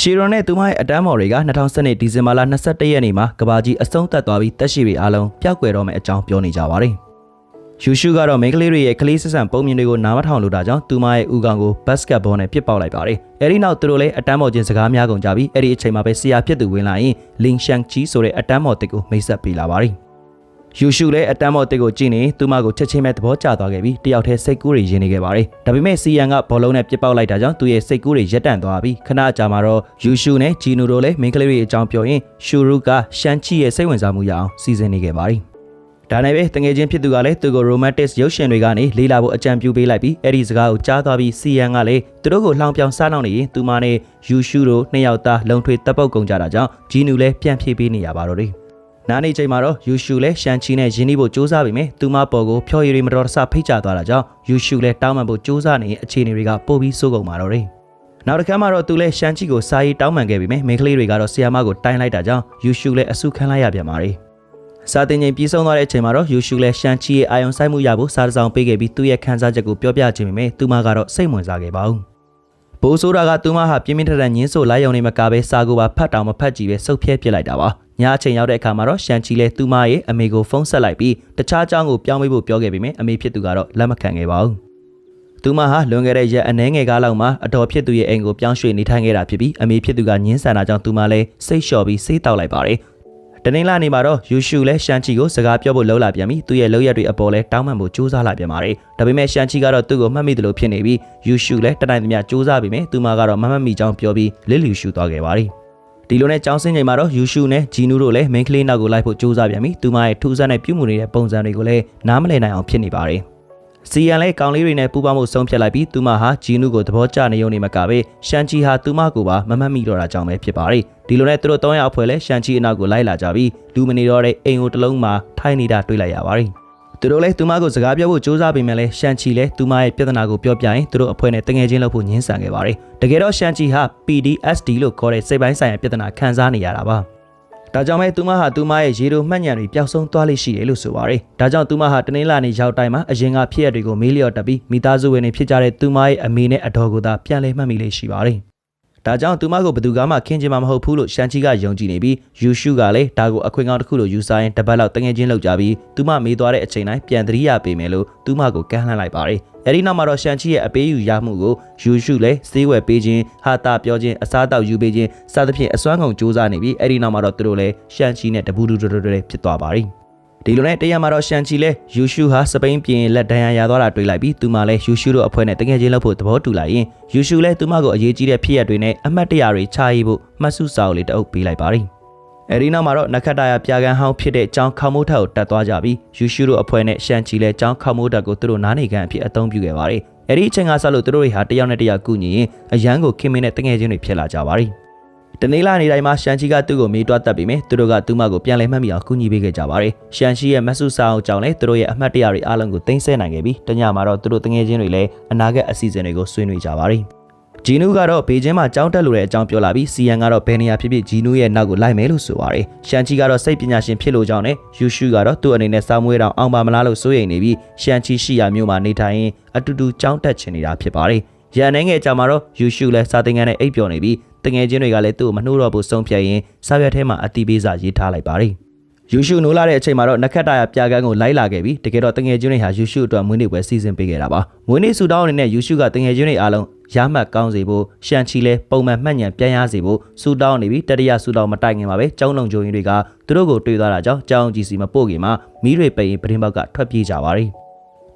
ရှီရွန်နဲ့သူမရဲ့အတန်းမော်တွေက2012ဒီဇင်ဘာလ22ရက်နေ့မှာကဘာကြီးအဆုံးသတ်သွားပြီးတက်ရှိပြီအားလုံးပျောက်ကွယ်တော့မယ့်အကြောင်းပြောနေကြပါတယ်။ယူရှုကတော့မိန်းကလေးတွေရဲ့ကလေးဆက်ဆံပုံမြင်တွေကိုနားမထောင်လို့တာကြောင့်သူမရဲ့ဥကောင်ကိုဘတ်စကတ်ဘောနဲ့ပစ်ပေါက်လိုက်ပါတယ်။အဲဒီနောက်သူတို့လည်းအတန်းမော်ချင်းစကားများကုန်ကြပြီးအဲ့ဒီအချိန်မှာပဲဆရာဖြစ်သူဝင်လာရင်လင်ရှန်ချီဆိုတဲ့အတန်းမော်တစ်ကိုမိတ်ဆက်ပေးလာပါတယ်။ ယူရှုလည်းအတန်းမော်တစ်ကိုကြည့်နေသူမကိုချက်ချင်းပဲသဘောကျသွားခဲ့ပြီးတယောက်တည်းစိတ်ကူးတွေရင်းနေခဲ့ပါတယ်။ဒါပေမဲ့စီယန်ကဘောလုံးနဲ့ပြစ်ပေါက်လိုက်တာကြောင့်သူရဲ့စိတ်ကူးတွေရက်တန့်သွားပြီးခဏကြာမှာတော့ယူရှုနဲ့ဂျီနူတို့လည်းမိန်းကလေးတွေအကြောင်းပြောရင်ရှူရုကရှန်ချီရဲ့စိတ်ဝင်စားမှုရအောင်စီစဉ်နေခဲ့ပါတယ်။ဒါနဲ့ပဲတငယ်ချင်းဖြစ်သူကလည်းသူကို romantic ရုပ်ရှင်တွေကနေလေးလာဖို့အကြံပြုပေးလိုက်ပြီးအဲ့ဒီစကားကိုကြားသွားပြီးစီယန်ကလည်းသူတို့ကိုလှောင်ပြောင်စားနှောင်းနေရင်သူမနဲ့ယူရှုတို့နှစ်ယောက်သားလုံထွေတပ်ပုတ်ကုန်ကြတာကြောင့်ဂျီနူလည်းပြန်ဖြေပေးနေရပါတော့တယ်။ နားနေချိန်မှာတော့ယူရှုလည်းရှန်ချီနဲ့ယင်းနှီးဖို့စူးစမ်းပြီးမြဲသူမပေါ်ကိုဖျော်ရည်တွေမတော်တဆဖိတ်ချသွားတာကြောင့်ယူရှုလည်းတောင်းပန်ဖို့စူးစမ်းနေတဲ့အခြေအနေတွေကပိုပြီးစိုးကုန်ပါတော့တယ်။နောက်တစ်ခါမှတော့သူလည်းရှန်ချီကိုစာရေးတောင်းပန်ခဲ့ပြီးမြဲမိန်းကလေးတွေကတော့ဆီယာမကိုတိုင်းလိုက်တာကြောင့်ယူရှုလည်းအဆုခံလိုက်ရပြန်ပါတယ်။စာတင်ချိန်ပြီးဆုံးသွားတဲ့အချိန်မှာတော့ယူရှုလည်းရှန်ချီရဲ့အာယုံဆိုင်မှုရဖို့စာတစ်စောင်ပေးခဲ့ပြီးသူ့ရဲ့ခံစားချက်ကိုပြောပြခြင်းပေမဲ့သူမကတော့စိတ်ဝင်စားခဲ့ပါဘူး။ ဘိုးဆိုးတာကသူမဟာပြင်းပြင်းထန်ထန်ညင်းဆိုလိုက်ရုံနဲ့မကပဲစာကိုပါဖတ်တောင်မဖတ်ကြည့်ပဲစုပ်ဖြဲပြစ်လိုက်တာပါညအချိန်ရောက်တဲ့အခါမှာတော့ရှန်ချီလဲသူမရဲ့အမေကိုဖုန်းဆက်လိုက်ပြီးတခြားအကြောင်းကိုပြောင်းပေးဖို့ပြောခဲ့ပေမဲ့အမေဖြစ်သူကတော့လက်မခံခဲ့ပါဘူးသူမဟာလွန်ခဲ့တဲ့ရက်အနှဲငယ်ကားလောက်မှာအတော်ဖြစ်သူရဲ့အိမ်ကိုပြောင်းရွှေ့နေထိုင်ခဲ့တာဖြစ်ပြီးအမေဖြစ်သူကညင်းဆန်တာကြောင့်သူမလည်းစိတ်လျှော်ပြီးစိတ်တောက်လိုက်ပါတယ် တနင်္လာနေ့မှာတော့ယူရှုလည်းရှန်ချီကိုစကားပြောဖို့လှုံ့လာပြန်ပြီးသူ့ရဲ့လောက်ရက်တွေအပေါ်လဲတောင်းပန်ဖို့ကြိုးစားလာပြန်ပါတယ်။ဒါပေမဲ့ရှန်ချီကတော့သူ့ကိုမှတ်မိတယ်လို့ဖြစ်နေပြီးယူရှုလည်းတနိုင်သမျှကြိုးစားပြီးမြဲသူမကတော့မမှတ်မိကြောင်းပြောပြီးလစ်လျူရှုသွားခဲ့ပါတယ်။ဒီလိုနဲ့ကြောင်းစင်းချိန်မှာတော့ယူရှုနဲ့ဂျီနူတို့လည်းမိန်းကလေးနောက်ကိုလိုက်ဖို့ကြိုးစားပြန်ပြီးသူမရဲ့ထူးဆန်းတဲ့ပြုမှုနေတဲ့ပုံစံတွေကိုလည်းနားမလည်နိုင်အောင်ဖြစ်နေပါတယ်။ စီယန်လည်းကောင်လေးတွေနဲ့ပူးပေါင်းမှုဆုံးဖြတ်လိုက်ပြီးသူမဟာဂျီနူကိုသဘောကျနေုံနေမှာကပဲရှန်ချီဟာသူမကိုပါမမှတ်မိတော့တာကြောင့်ပဲဖြစ်ပါတယ်။ဒီလိုနဲ့သူတို့တောင်းရအဖွဲ့လဲရှန်ချီအနောက်ကိုလိုက်လာကြပြီးလူမနေတော့တဲ့အိမ်ကိုတစ်လုံးမှာထိုင်နေတာတွေ့လိုက်ရပါတယ်။သူတို့လည်းသူမကိုစကားပြောဖို့စူးစမ်းပေမဲ့လည်းရှန်ချီလည်းသူမရဲ့ပြဿနာကိုပြောပြရင်သူတို့အဖွဲ့နဲ့တငယ်ချင်းလုပ်ဖို့ညှင်းဆန်ခဲ့ပါတယ်။တကယ်တော့ရှန်ချီဟာ PDSD လို့ခေါ်တဲ့စိတ်ပိုင်းဆိုင်ရာပြဿနာခံစားနေရတာပါ။ ဒါကြောင့်ပဲသူမဟာသူမရဲ့ရေတိုမှတ်ဉာဏ်တွေပျောက်ဆုံးသွားလိမ့်ရှိတယ်လို့ဆိုပါတယ်။ဒါကြောင့်သူမဟာတနင်္လာနေ့ရောက်တိုင်းမှာအရင်ကဖြစ်ရတွေကိုမေးလျော့တက်ပြီးမိသားစုဝင်တွေဖြစ်ကြတဲ့သူမရဲ့အမေနဲ့အတော်ကိုသာပြန်လည်မှတ်မိလိမ့်ရှိပါတယ်။ ဒါကြောင့်သူမကိုဘယ်သူကမှခင်ချင်မှာမဟုတ်ဘူးလို့ရှန်ချီကယုံကြည်နေပြီးယူရှုကလည်းဒါကိုအခွင့်ကောင်းတစ်ခုလို့ယူဆရင်တပတ်လောက်တငယ်ချင်းလောက်ကြပြီးသူမမေးသွားတဲ့အချိန်တိုင်းပြန်သတိရပေးမယ်လို့သူမကိုကမ်းလှမ်းလိုက်ပါတယ်။အဲဒီနောက်မှာတော့ရှန်ချီရဲ့အပေးယူရမှုကိုယူရှုလည်းစေးဝယ်ပေးခြင်းဟာတာပြောခြင်းအစားအသောက်ယူပေးခြင်းစသဖြင့်အစွမ်းကုန်စူးစမ်းနေပြီးအဲဒီနောက်မှာတော့သူတို့လည်းရှန်ချီနဲ့တပူတူတူတူတူဖြစ်သွားပါတယ်။ ဒီလိုနဲ့တရက်မှာတော့ရှန်ချီလဲယူရှုဟာစပိန်ပြင်လက်ဒဏ်ရာရသွားတာတွေ့လိုက်ပြီးသူမလည်းယူရှုတို့အဖွဲ့နဲ့တကယ်ချင်းလုပ်ဖို့သဘောတူလိုက်ရင်ယူရှုလဲသူမကိုအရေးကြီးတဲ့ဖြစ်ရပ်တွေနဲ့အမှတ်တရတွေချရေးဖို့မှတ်စုစာအုပ်လေးတအုပ်ပေးလိုက်ပါတယ်။အဲဒီနောက်မှာတော့နခတ်တာယာပြာကန်ဟောင်းဖြစ်တဲ့ကျောင်းခေါမိုးထက်ကိုတက်သွားကြပြီးယူရှုတို့အဖွဲ့နဲ့ရှန်ချီလဲကျောင်းခေါမိုးတက်ကိုသူတို့နားနေကန်အဖြစ်အသုံးပြုခဲ့ပါတယ်။အဲဒီအချိန်ကစလို့သူတို့တွေဟာတယောက်နဲ့တယောက်ကူညီရင်အရန်ကိုခင်မင်းနဲ့တငယ်ချင်းတွေဖြစ်လာကြပါတယ်။ တနေ့လာနေတိုင်းမှာရှန်ချီကသူ့ကိုမေးတွားတက်ပြီးမြဲသူတို့ကသူ့မကိုပြန်လည်မှတ်မိအောင်ကူညီပေးခဲ့ကြပါတယ်။ရှန်ချီရဲ့မဆုစာအောင်ကြောင့်လည်းသူတို့ရဲ့အမှတ်တရတွေအားလုံးကိုသိမ်းဆည်းနိုင်ခဲ့ပြီးတညမှာတော့သူတို့တငယ်ချင်းတွေလည်းအနာဂတ်အစီအစဉ်တွေကိုဆွေးနွေးကြပါတယ်။ဂျီနူကတော့ဘေကျင်းမှာကြောင်းတက်လို့တဲ့အကြောင်းပြောလာပြီးစီယန်ကတော့ဘယ်နေရာဖြစ်ဖြစ်ဂျီနူရဲ့နောက်ကိုလိုက်မယ်လို့ဆိုပါတယ်။ရှန်ချီကတော့စိတ်ပညာရှင်ဖြစ်လို့ကြောင်းနဲ့ယူရှုကတော့သူ့အနေနဲ့စောင်းမွေးတောင်အောင်ပါမလားလို့စိုးရိမ်နေပြီးရှန်ချီရှိရာမြို့မှာနေထိုင်ရင်အတူတူကြောင်းတက်ချင်နေတာဖြစ်ပါတယ်။ရန်နိုင်ငယ်ကြမှာတော့ယူရှုလည်းစာသင်ခန်းနဲ့အိပ်ပျော်နေပြီး တငယ်ချင်းတွေကလည်းသူ့ကိုမနှိုးတော့ဘူးဆုံးဖြတ်ရင်စာရွက်ထဲမှာအတီးပေးစာရေးထားလိုက်ပါတယ်။ယူရှုနိုးလာတဲ့အချိန်မှာတော့နခတ်တာရပြာကန်းကိုလိုက်လာခဲ့ပြီးတကယ်တော့တငယ်ချင်းတွေဟာယူရှုအတွက်မွေးနေ့ပွဲစီစဉ်ပေးခဲ့တာပါ။မွေးနေ့ဆူတောင်းအနေနဲ့ယူရှုကတငယ်ချင်းတွေအားလုံးရမှတ်ကောင်းစေဖို့ရှန်ချီလဲပုံမှန်မှတ်ဉဏ်ပြန်ရစေဖို့ဆူတောင်းနေပြီးတတိယဆူတောင်းမတိုင်ခင်မှာပဲကျောင်းလုံဂျုံရင်တွေကသူတို့ကိုတွေ့သွားတာကြောင့်ကျောင်းကြီးစီမပို့ခင်မှာမီးတွေပိန်ပရင်ပေါက်ကထွက်ပြေးကြပါရီ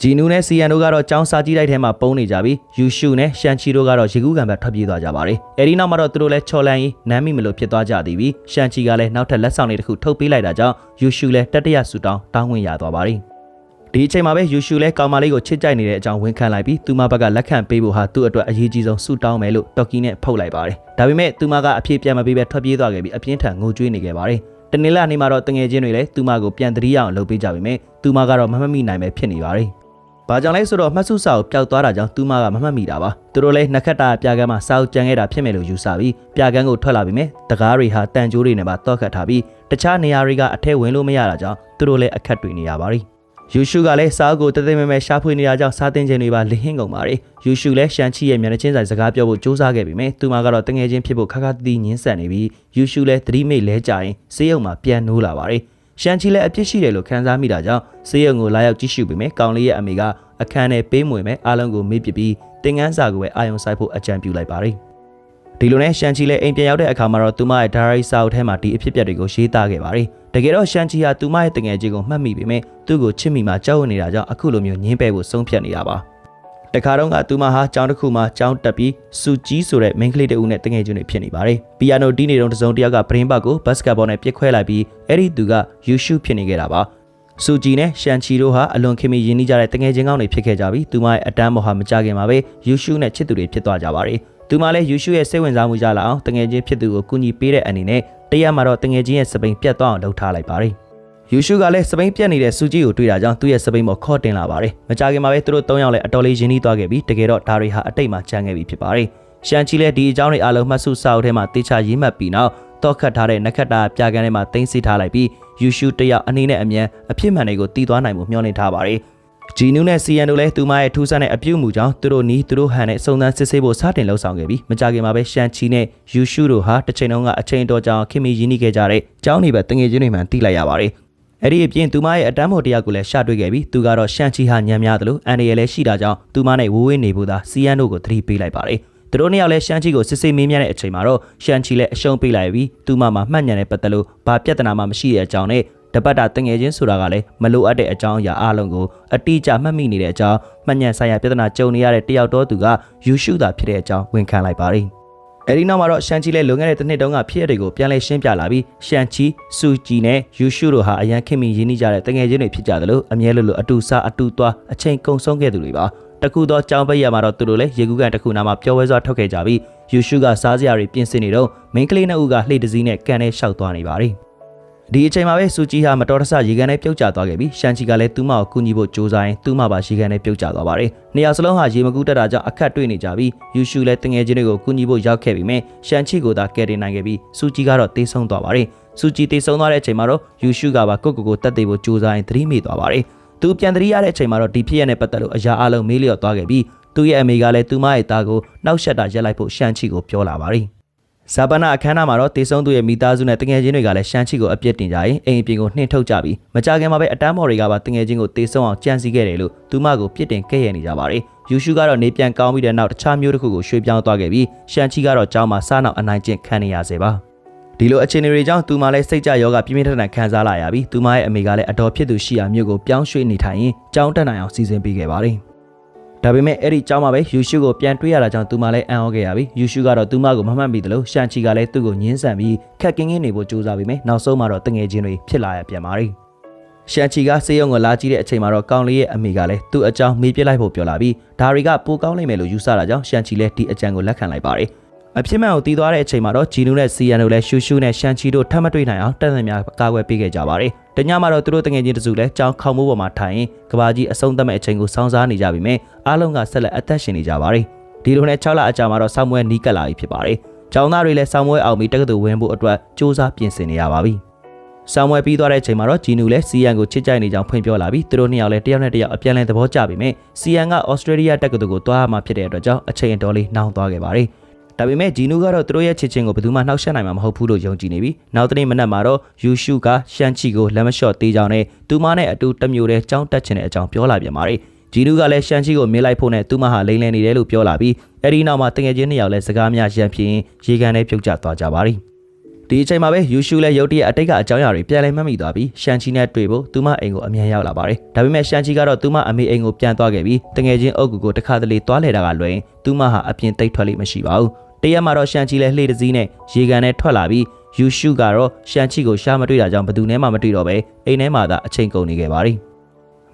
ဂျီနူနဲ့စီယန်တို့ကတော့ကျောင်းစာကြီးတိုက်ထဲမှာပုံနေကြပြီးယူရှုနဲ့ရှန်ချီတို့ကတော့ရေကူးကန်ဘက်ထွက်ပြေးသွားကြပါတယ်။အဲဒီနောက်မှာတော့သူတို့လည်းချော်လန်ကြီးနမ်းမိမလို့ဖြစ်သွားကြသည်ပြီးရှန်ချီကလည်းနောက်ထပ်လက်ဆောင်လေးတစ်ခုထုတ်ပေးလိုက်တာကြောင့်ယူရှုလည်းတတိယဆူတောင်းတောင်းဝင်ရသွားပါတယ်။ဒီအချိန်မှာပဲယူရှုလဲကောင်မလေးကိုချစ်ကြိုက်နေတဲ့အကြောင်းဝန်ခံလိုက်ပြီးသူမဘက်ကလက်ခံပေးဖို့ဟာသူ့အတွက်အရေးကြီးဆုံးဆူတောင်းမယ်လို့တော်ကီနဲ့ဖုတ်လိုက်ပါတယ်။ဒါပေမဲ့သူမကအဖြစ်ပြန်မပေးပဲထွက်ပြေးသွားခဲ့ပြီးအပြင်းထန်ငိုကြွေးနေခဲ့ပါတယ်။တနင်္လာနေ့မှာတော့တငယ်ချင်းတွေလည်းသူမကိုပြန်တရိရအောင်လုပ်ပေးကြပေမဲ့သူမကတော့မမှတ်မိနိုင်ပဲဖြစ်နေပါတယ်။ ဘာကြောင့်လဲဆိုတော့မှတ်စုစာကိုပျောက်သွားတာကြောင့်သူမကမမှတ်မိတာပါ။သူတို့လည်းနှစ်ခတ်တာပြကန်းမှာစာအုပ်ကြံခဲ့တာဖြစ်မယ်လို့ယူဆပြီးပြကန်းကိုထွက်လာပြီးမြဲတကားတွေဟာတန်ကြိုးတွေနဲ့ပါတောက်ခတ်ထားပြီးတခြားနေရာတွေကအထက်ဝင်လို့မရတာကြောင့်သူတို့လည်းအခက်တွေ့နေရပါတယ်။ယူရှုကလည်းစားကိုတသိမ့်မဲမဲရှာဖွေနေတာကြောင့်စားတင်ခြင်းတွေပါလဟင်းကုန်ပါတယ်ယူရှုလည်းရှန်ချီရဲ့မျက်နှာချင်းဆိုင်စကားပြောဖို့စူးစမ်းခဲ့ပေမဲ့သူမကတော့တငယ်ချင်းဖြစ်ဖို့ခက်ခက်တီးညင်းဆန်နေပြီးယူရှုလည်းသတိမိတ်လဲကြရင်စေးရုံမှာပြန်နိုးလာပါတယ် ရှန်ချီလည်းအပြစ်ရှိတယ်လို့ခံစားမိတာကြောင့်စေးရုံကိုလာရောက်ကြည့်ရှုပေမဲ့ကောင်လေးရဲ့အမေကအခန်းထဲပေးမွေမဲ့အားလုံးကိုမေ့ပစ်ပြီးတင်ငန်းစာကိုပဲအာယုံဆိုင်ဖို့အကြံပြုလိုက်ပါတယ်ဒီလိုနဲ့ရှန်ချီလည်းအိမ်ပြန်ရောက်တဲ့အခါမှာတော့သူမရဲ့ diary စာအုပ်ထဲမှာဒီအဖြစ်အပျက်တွေကိုရေးသားခဲ့ပါတယ်။တကယ်တော့ရှန်ချီဟာသူမရဲ့တငယ်ချင်းကိုမှတ်မိပေမဲ့သူ့ကိုချစ်မိမှကြောက်ရွံ့နေတာကြောင့်အခုလိုမျိုးညှင်းပယ်ဖို့ဆုံးဖြတ်နေတာပါ။ တခါတော့ကသူမဟာကျောင်းတစ်ခုမှာကျောင်းတက်ပြီးစူကြီးဆိုတဲ့ main ကလေးတဦးနဲ့တငယ်ချင်းတွေဖြစ်နေပါတယ်။ပီယာနိုတီးနေတုန်းတစ်စုံတစ်ယောက်ကပရင်ဘတ်ကိုဘတ်စကတ်ဘောနဲ့ပြစ်ခွဲလိုက်ပြီးအဲ့ဒီသူကယူရှုဖြစ်နေခဲ့တာပါ။စူဂျီနဲ့ရှန်ချီတို့ဟာအလွန်ခင်မီရင်းနှီးကြတဲ့တငယ်ချင်းကောင်းတွေဖြစ်ခဲ့ကြပြီးသူမရဲ့အတန်းမော်ဟာမကြခင်မှာပဲယူရှုနဲ့ချစ်သူတွေဖြစ်သွားကြပါတယ်။သူမှလည်းယူရှုရဲ့စိတ်ဝင်စားမှုရလာအောင်တငယ်ချင်းဖြစ်သူကိုကူညီပေးတဲ့အနေနဲ့တရက်မှာတော့တငယ်ချင်းရဲ့စပိန်ပြတ်သွားအောင်လုပ်ထားလိုက်ပါတယ်။ ယူရှုကလည်းစပိန်ပြတ်နေတဲ့စူကြီးကိုတွေ့တာကြောင့်သူ့ရဲ့စပိန်ပေါ်ခေါ်တင်လာပါတယ်။မကြခင်မှာပဲသူတို့၃ယောက်လည်းအတော်လေးရင်းနှီးသွားခဲ့ပြီးတကယ်တော့ဒါတွေဟာအတိတ်မှာချမ်းခဲ့ပြီဖြစ်ပါတယ်။ရှန်ချီလည်းဒီအကြောင်းတွေအလုံးမှတ်စုစာအုပ်ထဲမှာတေချာရေးမှတ်ပြီးနောက်တော့ခတ်ထားတဲ့နက်ခတ်တာပြကန်းထဲမှာတင်စီထားလိုက်ပြီးယူရှုတယောက်အနေနဲ့အမြန်အဖြစ်မှန်တွေကိုတည်သွားနိုင်မှုမျှော်လင့်ထားပါတယ်။ဂျီနူးနဲ့စီယန်တို့လည်းသူမရဲ့ထူးဆန်းတဲ့အပြုအမူကြောင့်သူတို့နီးသူတို့ဟန်နဲ့စုံစမ်းစစ်ဆေးဖို့စတင်လှုပ်ဆောင်ခဲ့ပြီးမကြခင်မှာပဲရှန်ချီနဲ့ယူရှုတို့ဟာတစ်ချိန်လုံးကအချိန်တော်ကြာခင်မီရင်းနှီးခဲ့ကြတဲ့ကျောင်းနေပဲတငယ်ချင်းတွေမှတိလိုက်ရပါတယ်။ အဲ့ဒီအပြင်သူမရဲ့အတန်းမော်တယောက်ကိုလည်းရှာတွေ့ခဲ့ပြီးသူကတော့ရှန်ချီဟာညံများသလိုအန်ဒီရယ်လည်းရှိတာကြောင့်သူမနဲ့ဝေးဝေးနေဖို့သာစီယန်တို့ကိုသတိပေးလိုက်ပါတယ်။သူတို့နှစ်ယောက်လည်းရှန်ချီကိုစစ်ဆေးမေးမြန်းတဲ့အချိန်မှာတော့ရှန်ချီလည်းအရှုံးပေးလိုက်ပြီးသူမမှာမှတ်ညံတဲ့ပတ်သက်လို့ဘာပြဿနာမှမရှိတဲ့အကြောင်းနဲ့တပတ်တာတငယ်ချင်းဆိုတာကလည်းမလိုအပ်တဲ့အကြောင်းအရာအလုံးကိုအတိအကျမှတ်မိနေတဲ့အကြောင်းမှတ်ညံဆိုင်ရာပြဿနာကြုံနေရတဲ့တယောက်တော်သူကယူရှုတာဖြစ်တဲ့အကြောင်းဝန်ခံလိုက်ပါတယ်။ အဲဒီနောက်မှာတော့ရှန်ချီလည်းလွန်ခဲ့တဲ့တစ်နှစ်တုန်းကဖြစ်ရတွေကိုပြန်လဲရှင်းပြလာပြီးရှန်ချီစူဂျီနဲ့ယူရှုတို့ဟာအရန်ခင်မီရင်းနှီးကြတဲ့တငယ်ချင်းတွေဖြစ်ကြတယ်လို့အမြဲလို့လို့အတူစားအတူသွားအချိန်ကုန်ဆုံးခဲ့သူတွေပါတခုသောကြောင်းပိတ်ရမှာတော့သူတို့လည်းရေကူးကန်တစ်ခုနာမှာပျော်ဝဲစွာထုတ်ခဲ့ကြပြီးယူရှုကစားစရာတွေပြင်ဆင်နေတော့မိန်းကလေးနှစ်ဦးကလှေတစည်းနဲ့ကန်ထဲလျှောက်သွားနေပါတယ် ဒီအချိန်မှာပဲစူဂျီဟာမတော်တဆရေကန်နဲ့ပြုတ်ကျသွားခဲ့ပြီးရှန်ချီကလည်းသူ့မကိုကူညီဖို့ကြိုးစားရင်သူ့မပါရေကန်နဲ့ပြုတ်ကျသွားပါတယ်။နေရာစလုံးဟာရေမကူးတက်တာကြောင့်အခက်တွေ့နေကြပြီးယူရှုလည်းတငယ်ချင်းတွေကိုကူညီဖို့ရောက်ခဲ့ပြီးမြဲရှန်ချီကိုသာကယ်တင်နိုင်ခဲ့ပြီးစူဂျီကတော့တေးဆုံးသွားပါတယ်။စူဂျီတေးဆုံးသွားတဲ့အချိန်မှာတော့ယူရှုကပါကိုကိုကိုတက်သေးဖို့ကြိုးစားရင်သတိမေ့သွားပါတယ်။သူပြန်သတိရတဲ့အချိန်မှာတော့ဒီဖြစ်ရတဲ့ပတ်သက်လို့အရာအလုံးမေးလျော့သွားခဲ့ပြီးသူ့ရဲ့အမေကလည်းသူမရဲ့သားကိုနှောက်ယှက်တာရက်လိုက်ဖို့ရှန်ချီကိုပြောလာပါတယ်။ ဇာပနာအခမ်းအနားမှာတော့တေဆုံးသူရဲ့မိသားစုနဲ့တငယ်ချင်းတွေကလည်းရှမ်းချီကိုအပြစ်တင်ကြရင်အိမ်အပြင်ကိုနှင်ထုတ်ကြပြီးမကြခင်မှာပဲအတန်းမော်တွေကပါတငယ်ချင်းကိုတေဆုံးအောင်ကြံစည်ခဲ့တယ်လို့သူမကိုပြစ်တင်ခဲ့ရနေကြပါတယ်။ယူရှုကတော့နေပြန်ကောင်းပြီးတဲ့နောက်တခြားမျိုးတစ်ခုကိုရွှေ့ပြောင်းသွားခဲ့ပြီးရှမ်းချီကတော့ကျောင်းမှာစားနောက်အနိုင်ကျင့်ခံနေရစေပါ။ဒီလိုအခြေအနေတွေကြောင့်သူမလည်းစိတ်ကြယောဂပြင်းပြင်းထန်ထန်ခံစားလာရပြီးသူမရဲ့အမေကလည်းအတော်ဖြစ်သူရှိရာမြို့ကိုပြောင်းရွှေ့နေထိုင်ရင်ကျောင်းတက်နိုင်အောင်စီစဉ်ပေးခဲ့ပါတယ်။ ဒါပေမဲ့အဲ့ဒီကျောင်းမှာပဲယူရှုကိုပြန်တွေ့ရတာကြောင့်သူမလည်းအံ့ဩခဲ့ရပြီယူရှုကတော့သူမကိုမမှတ်မိတယ်လို့ရှန်ချီကလည်းသူ့ကိုညှင်းဆန်ပြီးခက်ကင်းကင်းနေဖို့ကြိုးစားပြီးမယ်နောက်ဆုံးမှာတော့တငယ်ချင်းတွေဖြစ်လာရပြန်ပါပြီရှန်ချီကစေးရုံကိုလာကြည့်တဲ့အချိန်မှာတော့ကောင်လေးရဲ့အမေကလည်းသူ့အကြောင်းမေးပြလိုက်ဖို့ပြောလာပြီးဒါတွေကပိုကောင်းနိုင်မယ်လို့ယူဆတာကြောင့်ရှန်ချီလည်းဒီအကြံကိုလက်ခံလိုက်ပါတယ် အဖြစ်မှန်ကိုတီးသွားတဲ့အချိန်မှာတော့ဂျီနူနဲ့စီယန်တို့လည်းရှူရှူနဲ့ရှန်ချီတို့ထပ်မတွေ့နိုင်အောင်တန်တန်များကာကွယ်ပေးခဲ့ကြပါတယ်။တညမှာတော့သူတို့တငယ်ချင်းတစုလည်းကြောင်းခေါမိုးပေါ်မှာထိုင်ရင်ကဘာကြီးအဆုံးသတ်မဲ့အချိန်ကိုစောင့်စားနေကြပြီမဲ့အားလုံးကဆက်လက်အသက်ရှင်နေကြပါတယ်။ဒီလိုနဲ့6လအကြာမှာတော့ဆောင်းမွဲနီးကပ်လာပြီဖြစ်ပါတယ်။ကျောင်းသားတွေလည်းဆောင်းမွဲအောင်ပြီးတက္ကသိုလ်ဝင်ဖို့အတွက်စ조사ပြင်ဆင်နေရပါပြီ။ဆောင်းမွဲပြီးသွားတဲ့အချိန်မှာတော့ဂျီနူလည်းစီယန်ကိုချစ်ကြိုက်နေကြောင်းဖွင့်ပြောလာပြီးသူတို့နှစ်ယောက်လည်းတယောက်နဲ့တယောက်အပြန်အလှန်သဘောကျပြီမဲ့စီယန်ကဩစတြေးလျတက္ကသိုလ်ကိုသွားမှဖြစ်တဲ့အတွက်ကြောင့်အချိန်အတော်လေးနှောင်းသွားခဲ့ပါတယ်။ ဒါပေမဲ့ဂျီနူကတော့သူတို့ရဲ့ချစ်ချင်းကိုဘယ်သူမှနှောက်ယှက်နိုင်မှာမဟုတ်ဘူးလို့ယုံကြည်နေပြီးနောက်တနေ့မနက်မှာတော့ယူရှုကရှန်ချီကိုလက်မလျှော့သေးကြောင်းနဲ့သူမနဲ့အတူတမျိုးတည်းကြောင်းတက်ချင်တဲ့အကြောင်းပြောလာပြန်ပါတယ်ဂျီနူကလည်းရှန်ချီကိုမေးလိုက်ဖို့နဲ့သူမဟာလိမ့်လည်နေတယ်လို့ပြောလာပြီးအဲဒီနောက်မှာတငယ်ချင်းနှစ်ယောက်လည်းစကားများရန်ဖြစ်ရေကန်ထဲပြုတ်ကျသွားကြပါတယ်ဒီအချိန်မှာပဲယူရှုလည်းရုတ်တရက်အတိတ်ကအကြောင်းအရာတွေပြန်လည်မှတ်မိသွားပြီးရှန်ချီနဲ့တွေ့ဖို့သူမအိမ်ကိုအမြန်ရောက်လာပါတယ်။ဒါပေမဲ့ရှန်ချီကတော့သူမအမေအိမ်ကိုပြန်သွားခဲ့ပြီးတငယ်ချင်းအုပ်ကူကိုတခါတလေသွားလဲတာကလွင်သူမဟာအပြင်တိတ်ထွက်လိမ့်မရှိပါဘူး။ တရက်မှာတော့ရှန်ချီလဲလှေတစည်းနဲ့ရေကန်နဲ့ထွက်လာပြီးယူရှုကတော့ရှန်ချီကိုရှာမတွေ့တာကြောင့်ဘသူနဲ့မှမတွေ့တော့ပဲအိမ်ထဲမှာသာအချိန်ကုန်နေခဲ့ပါသည်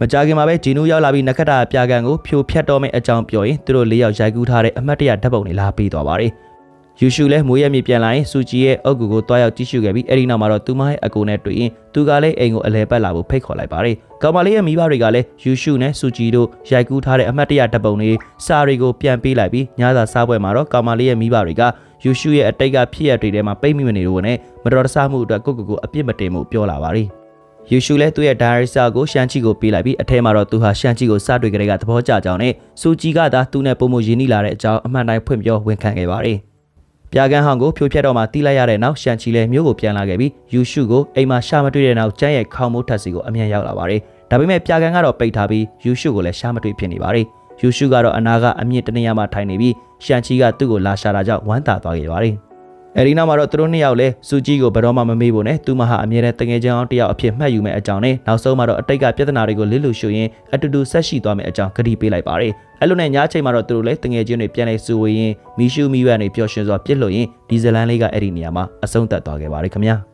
မကြခင်မှာပဲဂျီနူရောက်လာပြီးနက္ခတ္တပြကန်ကိုဖြိုဖျက်တော့မယ့်အကြောင်းပြောရင်သူတို့လေးယောက်ရိုက်ကူးထားတဲ့အမတ်တရဓာတ်ပုံတွေလာပေးသွားပါတယ် ယူရှုလည်းမိုးရမြေပြန်လာရင်စူဂျီရဲ့အုပ်ကူကိုတွားရောက်ကြည့်ရှုခဲ့ပြီးအဲ့ဒီနောက်မှာတော့သူမရဲ့အကူနဲ့တွေ့ရင်သူကလည်းအိမ်ကိုအလဲပတ်လာဖို့ဖိတ်ခေါ်လိုက်ပါတယ်။ကောင်မလေးရဲ့မိဘတွေကလည်းယူရှုနဲ့စူဂျီတို့ရိုက်ကူးထားတဲ့အမတ်တရဓာတ်ပုံတွေစာတွေကိုပြန်ပေးလိုက်ပြီးညစာစားပွဲမှာတော့ကောင်မလေးရဲ့မိဘတွေကယူရှုရဲ့အတိတ်ကဖြစ်ရတွေထဲမှာပိတ်မိမနေလို့နဲ့မတော်တဆမှုအတွက်ကိုကိုကိုအပြစ်မတင်မှုပြောလာပါတယ်။ယူရှုလည်းသူ့ရဲ့ဒါရိုက်တာကိုရှန်ချီကိုပေးလိုက်ပြီးအထဲမှာတော့သူဟာရှန်ချီကိုစတွေ့ကြတဲ့ကသဘောကျကြောင်းနဲ့စူဂျီကသာသူ့နဲ့ပုံမရင်းနှီးလာတဲ့အကြောင်းအမှန်တိုင်းဖွင့်ပြောဝန်ခံခဲ့ပါတယ်။ ပြာကန်ဟောင်ကိုဖြိုဖျက်တော့မှတီးလိုက်ရတဲ့နောက်ရှန်ချီလည်းမြို့ကိုပြန်လာခဲ့ပြီးယူရှုကိုအိမ်မှာရှာမတွေ့တဲ့နောက်ကျန်းရဲ့ခေါင်းမိုးထက်စီကိုအမြန်ရောက်လာပါတယ်။ဒါပေမဲ့ပြာကန်ကတော့ပိတ်ထားပြီးယူရှုကိုလည်းရှာမတွေ့ဖြစ်နေပါတယ်။ယူရှုကတော့အနာကအမြင့်တနေရာမှာထိုင်နေပြီးရှန်ချီကသူ့ကိုလာရှာတာကြောင့်ဝမ်းသာသွားခဲ့ပါတယ်။ အဲဒီနောက်မှာတော့သူတို့နှစ်ယောက်လည်းစူဂျီကိုဘယ်တော့မှမမေးဖို့နဲ့သူမဟာအမြဲတမ်းတငယ်ချင်းအောင်တစ်ယောက်အဖြစ်မှတ်ယူမဲ့အကြောင်းနဲ့နောက်ဆုံးမှာတော့အတိတ်ကပြဿနာတွေကိုလစ်လို့ရှုရင်အတူတူဆက်ရှိသွားမယ့်အကြောင်းကတိပေးလိုက်ပါတယ်။အဲလိုနဲ့ညချိန်မှာတော့သူတို့လည်းတငယ်ချင်းတွေပြန်လဲစုဝေးရင်မီရှူမီဝဲနေပျော်ရွှင်စွာပြစ်လို့ရင်ဒီဇလန်လေးကအဲ့ဒီနေရာမှာအဆုံးသတ်သွားခဲ့ပါတယ်ခင်ဗျာ။